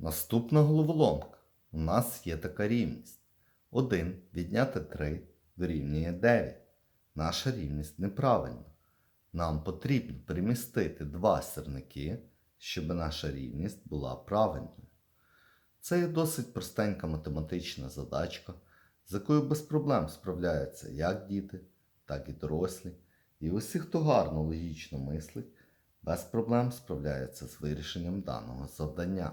Наступна головоломка. У нас є така рівність. 1 відняти 3 дорівнює 9. Наша рівність неправильна. Нам потрібно перемістити два сірники, щоб наша рівність була правильною. Це є досить простенька математична задачка, з якою без проблем справляються як діти, так і дорослі. І усі, хто гарно логічно мислить, без проблем справляються з вирішенням даного завдання.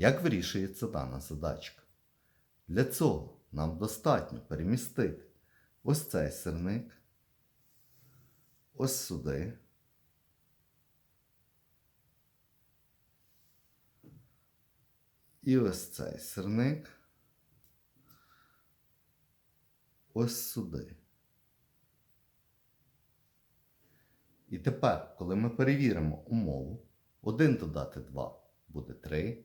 Як вирішується дана задачка? Для цього нам достатньо перемістити ось цей сирник, ось сюди. І ось цей сирник ось сюди. І тепер, коли ми перевіримо умову, 1 додати 2 буде 3,